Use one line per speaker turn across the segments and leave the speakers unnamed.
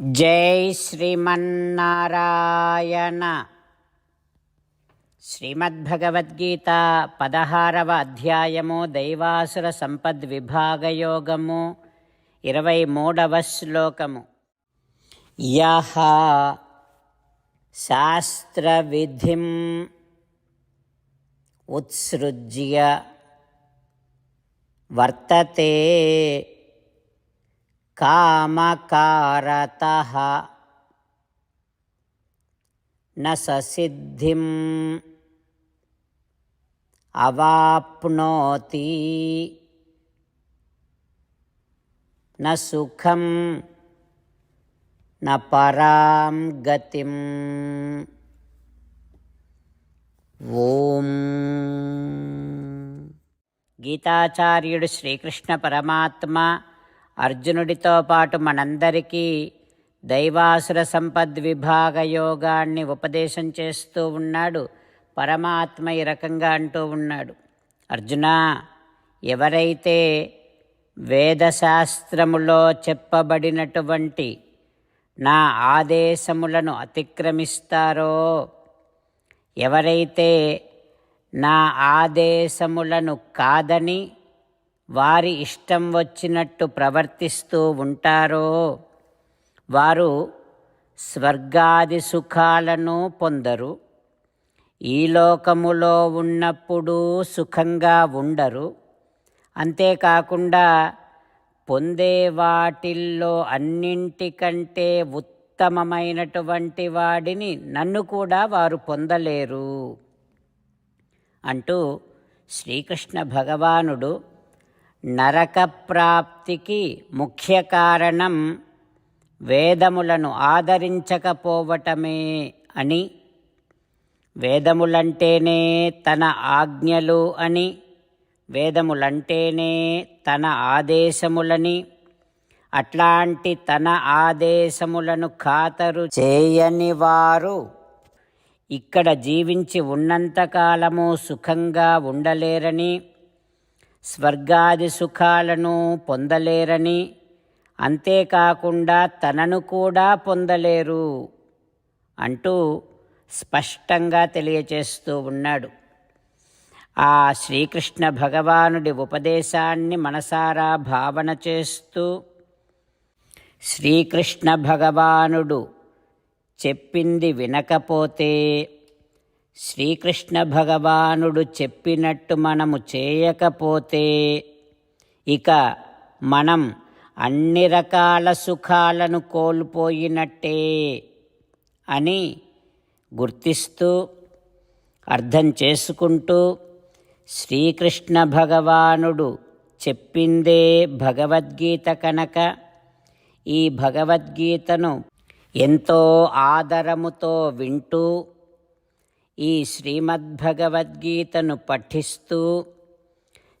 జై శ్రీమన్నారాయణ. శ్రీమద్భగవద్గీత పదహారవ అధ్యాయము దైవాసుర సంపద్ విభాగయోగము ఇరవై మూడవ శ్లోకము. యహ శాస్త్రవిధిం ఉత్సృజ్య వర్తతే కామకారత నిద్ధిం అవాప్నోతి నుఖం నరాం గతిం ఓం గీతాచార్యుడు శ్రీకృష్ణ పరమాత్మ అర్జునుడితో పాటు మనందరికీ దైవాసుర సంపద్విభాగ యోగాన్ని ఉపదేశం చేస్తూ ఉన్నాడు. పరమాత్మ ఈ రకంగా అంటూ ఉన్నాడు. అర్జున ఎవరైతే వేదశాస్త్రములో చెప్పబడినటువంటి నా ఆదేశములను అతిక్రమిస్తారో ఎవరైతే నా ఆదేశములను కాదని వారి ఇష్టం వచ్చినట్టు ప్రవర్తిస్తూ ఉంటారో వారు స్వర్గాది సుఖాలను పొందరు. ఈ లోకములో ఉన్నప్పుడు సుఖంగా ఉండరు. అంతేకాకుండా పొందే వాటిల్లో అన్నింటికంటే ఉత్తమమైనటువంటి వాడిని నన్ను కూడా వారు పొందలేరు. అంటూ శ్రీకృష్ణ భగవానుడు నరక ప్రాప్తికి ముఖ్య కారణం వేదములను ఆదరించకపోవటమే అని వేదములంటేనే తన ఆజ్ఞలు అని వేదములంటేనే తన ఆదేశములని అట్లాంటి తన ఆదేశములను ఖాతరు చేయని వారు ఇక్కడ జీవించి ఉన్నంతకాలము సుఖంగా ఉండలేరని స్వర్గాది సుఖాలను పొందలేరని. అంతేకాకుండా తనను కూడా పొందలేరు అంటూ స్పష్టంగా తెలియచేస్తూ ఉన్నాడు. ఆ శ్రీకృష్ణ భగవానుడి ఉపదేశాన్ని మనసారా భావన చేస్తూ శ్రీకృష్ణ భగవానుడు చెప్పింది వినకపోతే శ్రీకృష్ణ భగవానుడు చెప్పినట్టు మనము చేయకపోతే ఇక మనం అన్ని రకాల సుఖాలను కోల్పోయినట్టే అని గుర్తిస్తూ అర్థం చేసుకుంటూ శ్రీకృష్ణ భగవానుడు చెప్పిందే భగవద్గీత కనుక. ఈ భగవద్గీతను ఎంతో ఆదరముతో వింటూ ఈ శ్రీమద్భగవద్గీతను పఠిస్తూ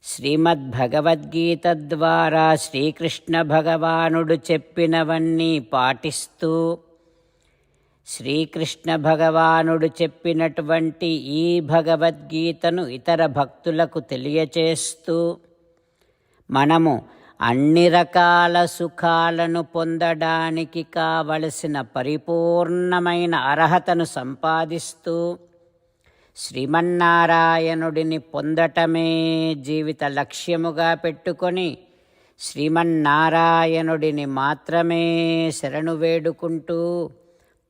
శ్రీమద్భగవద్గీత ద్వారా శ్రీకృష్ణ భగవానుడు చెప్పినవన్నీ పాటిస్తూ శ్రీకృష్ణ భగవానుడు చెప్పినటువంటి ఈ భగవద్గీతను ఇతర భక్తులకు తెలియచేస్తూ మనము అన్ని రకాల సుఖాలను పొందడానికి కావలసిన పరిపూర్ణమైన అర్హతను సంపాదిస్తూ శ్రీమన్నారాయణుడిని పొందటమే జీవిత లక్ష్యముగా పెట్టుకొని శ్రీమన్నారాయణుడిని మాత్రమే శరణు వేడుకుంటూ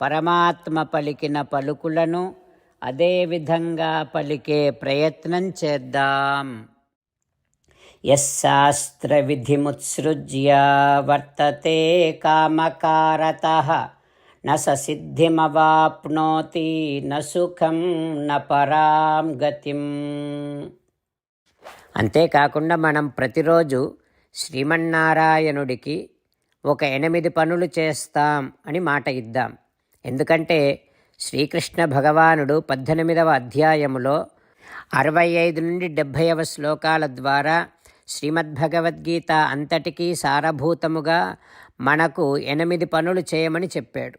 పరమాత్మ పలికిన పలుకులను అదేవిధంగా పలికే ప్రయత్నం చేద్దాం. యశాస్త్రవిధిముత్సృజ్య వర్తతే కామకారత న స సిద్ధిమవాప్నోతి న సుఖం న పరాం గతిం. అంతేకాకుండా మనం ప్రతిరోజు శ్రీమన్నారాయణుడికి ఒక ఎనిమిది పనులు చేస్తాం అని మాట ఇద్దాం. ఎందుకంటే శ్రీకృష్ణ భగవానుడు పద్దెనిమిదవ అధ్యాయములో అరవై ఐదు నుండి డెబ్భైవ శ్లోకాల ద్వారా శ్రీమద్భగవద్గీత అంతటికీ సారభూతముగా మనకు ఎనిమిది పనులు చేయమని చెప్పాడు.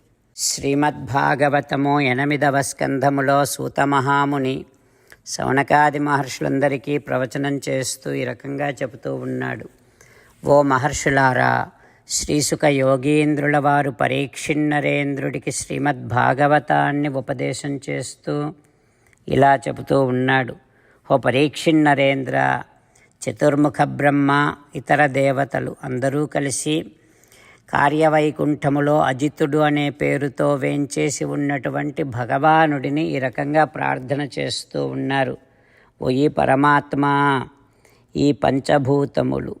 శ్రీమద్భాగవతము ఎనిమిదవ స్కంధములో సూతమహాముని శౌనకాది మహర్షులందరికీ ప్రవచనం చేస్తూ ఈ రకంగా చెబుతూ ఉన్నాడు. ఓ మహర్షులారా శ్రీసుక యోగీంద్రుల వారు పరీక్షిన్నరేంద్రుడికి శ్రీమద్భాగవతాన్ని ఉపదేశం చేస్తూ ఇలా చెబుతూ ఉన్నాడు. ఓ పరీక్షిన్నరేంద్ర చతుర్ముఖ బ్రహ్మ ఇతర దేవతలు అందరూ కలిసి కార్యవైకుంఠములో అజితుడు అనే పేరుతో వేంచేసి ఉన్నటువంటి భగవానుడిని ఈ రకంగా ప్రార్థన చేస్తూ ఉన్నారు. ఓయి పరమాత్మ ఈ పంచభూతములు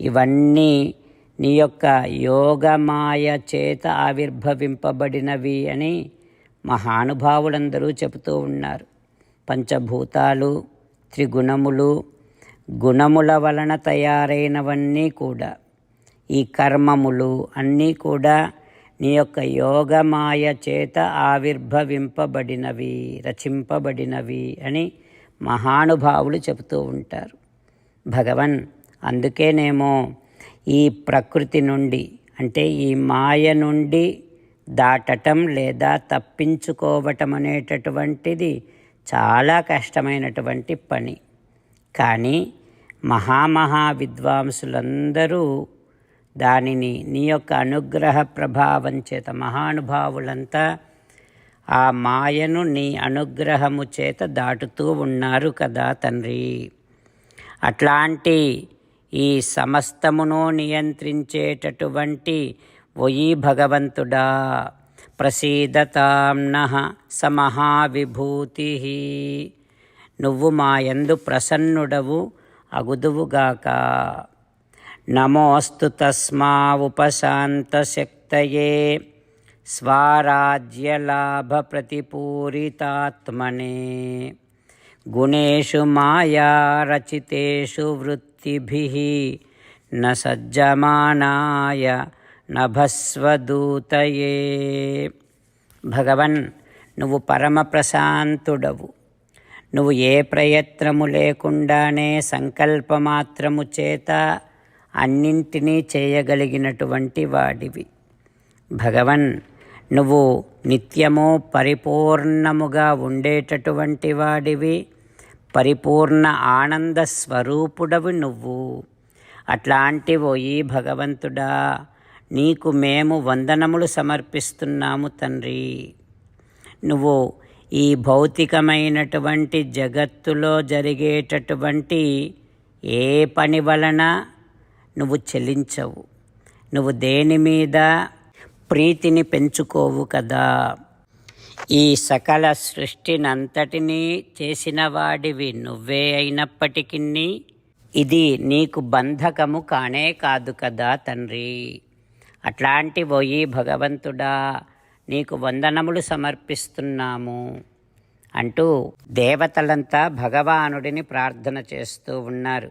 ఇవన్నీ నీ యొక్క యోగమాయ చేత ఆవిర్భవింపబడినవి అని మహానుభావులందరూ చెబుతూ ఉన్నారు. పంచభూతాలు త్రిగుణములు గుణముల వలన తయారైనవన్నీ కూడా. ఈ కర్మములు అన్నీ కూడా నీ యొక్క యోగమాయ చేత ఆవిర్భవింపబడినవి రచింపబడినవి అని మహానుభావులు చెబుతూ ఉంటారు. భగవన్ అందుకేనేమో ఈ ప్రకృతి నుండి అంటే ఈ మాయ నుండి దాటటం లేదా తప్పించుకోవటం అనేటటువంటిది చాలా కష్టమైనటువంటి పని. కానీ మహామహా విద్వాంసులందరూ దానిని నీ యొక్క అనుగ్రహ ప్రభావం చేత మహానుభావులంతా ఆ మాయను నీ అనుగ్రహము చేత దాటుతూ ఉన్నారు కదా తండ్రి. అట్లాంటి ఈ సమస్తమును నియంత్రించేటటువంటి ఒయి భగవంతుడా. ప్రసీదతాంన సమహావిభూతి. నువ్వు మాయందు ప్రసన్నుడవు అగుదువుగాక నమోస్తు తస్మా ఉపశాంతశక్తయే స్వరాజ్యలాభప్రతిపూరితాత్మనే. గుణేషు మాయారచితేషు వృత్తిభిः. न సజ్జమానాయ నభస్వదూతయే. భగవన్ నువ్వు పరమ ప్రశాంతుడవు నువ్వు ఏ ప్రయత్నము లేకుండానే సంకల్పమాత్రము చేత అన్నింటినీ చేయగలిగినటువంటి వాడివి. భగవన్ నువ్వు నిత్యము పరిపూర్ణముగా ఉండేటటువంటి వాడివి. పరిపూర్ణ ఆనంద స్వరూపుడవి నువ్వు. అట్లాంటి ఓయి భగవంతుడా నీకు మేము వందనములు సమర్పిస్తున్నాము తండ్రి. నువ్వు ఈ భౌతికమైనటువంటి జగత్తులో జరిగేటటువంటి ఏ పని వలన నువ్వు చెల్లించవు. నువ్వు దేని మీద? ప్రీతిని పెంచుకోవు కదా. ఈ సకల సృష్టినంతటినీ చేసిన వాడివి నువ్వే అయినప్పటికీ ఇది నీకు బంధకము కానే కాదు కదా తండ్రి. అట్లాంటి పోయి భగవంతుడా నీకు వందనములు సమర్పిస్తున్నాము. అంటూ దేవతలంతా భగవానుడిని ప్రార్థన చేస్తూ ఉన్నారు.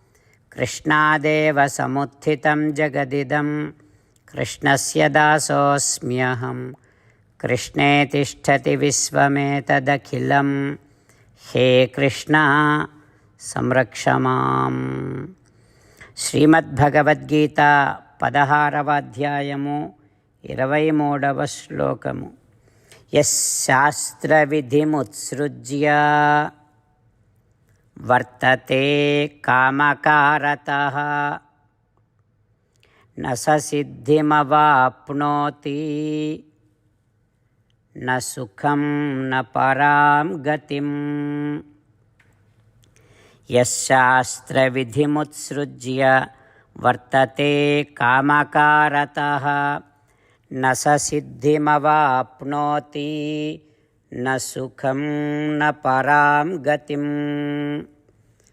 కృష్ణాదేవ సముత్థితం జగదిదం కృష్ణస్య దాసోऽస్మ్యహం కృష్ణే తిష్టతి విశ్వమేతదఖిలం హే కృష్ణ సంరక్షమాం శ్రీమద్భగవద్గీత పదహారవ అధ్యాయము ఇరవై మూడవ శ్లోకము. యశాస్త్రవిధిముత్సృజ్య వర్తతే కామకారత. న సిద్ధిమవాప్నోతి. న సుఖం న పరాం గతిం. యశాస్త్రవిధిముత్సృజ్య వర్తతే కామకారత. న సిద్ధిమవాప్నోతి. న సుఖం న పరాం గతిం.